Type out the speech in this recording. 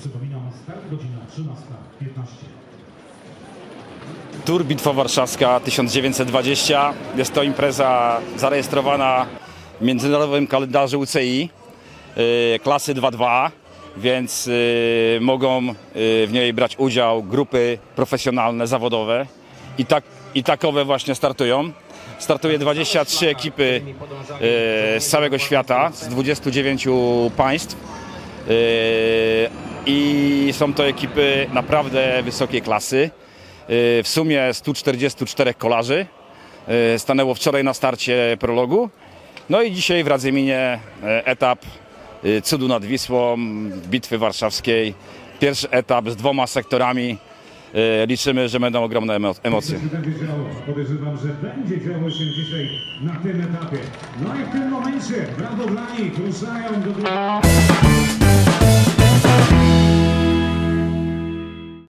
Przypominam, start godzina 13.15. Tour Bitwa Warszawska 1920. Jest to impreza zarejestrowana w międzynarodowym kalendarzu UCI y, klasy 2.2, więc y, mogą y, w niej brać udział grupy profesjonalne, zawodowe i, tak, i takowe właśnie startują. Startuje 23 ekipy z całego świata, z 29 państw. I są to ekipy naprawdę wysokiej klasy. Yy, W sumie 144 kolarzy yy, stanęło wczoraj na starcie prologu. No i dzisiaj w Radzyminie yy, etap cudu nad Wisłą, bitwy warszawskiej. Pierwszy etap z dwoma sektorami. Liczymy, że będą ogromne emo- emocje. Podejrzewam, że będzie działo się dzisiaj na tym etapie. No i w tym momencie, brawo dla nich, ruszają do...